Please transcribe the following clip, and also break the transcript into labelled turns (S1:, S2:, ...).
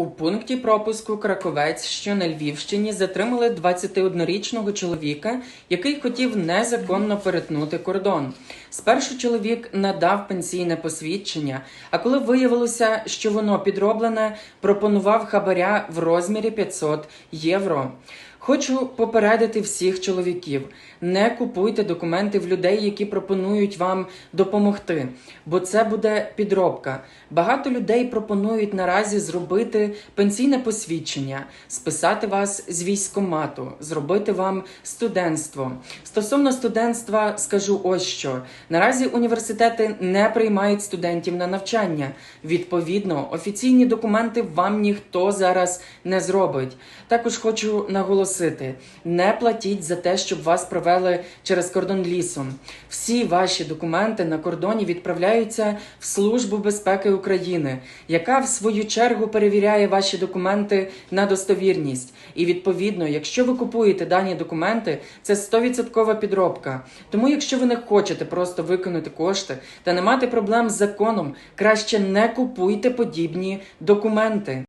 S1: У пункті пропуску Краковець, що на Львівщині, затримали 21-річного чоловіка, який хотів незаконно перетнути кордон. Спершу чоловік надав пенсійне посвідчення, а коли виявилося, що воно підроблене, пропонував хабаря в розмірі 500 євро. Хочу попередити всіх чоловіків: не купуйте документи в людей, які пропонують вам допомогти, бо це буде підробка. Багато людей пропонують наразі зробити пенсійне посвідчення, списати вас з військомату, зробити вам студентство. Стосовно студентства, скажу ось що: наразі університети не приймають студентів на навчання. Відповідно, офіційні документи вам ніхто зараз не зробить. Також хочу наголосити: не платіть за те, щоб вас провели через кордон лісом. Всі ваші документи на кордоні відправляються в Службу безпеки України, яка в свою чергу перевіряє ваші документи на достовірність. І відповідно, якщо ви купуєте дані документи, це 100% підробка. Тому, якщо ви не хочете просто виконати кошти та не мати проблем з законом, краще не купуйте подібні документи.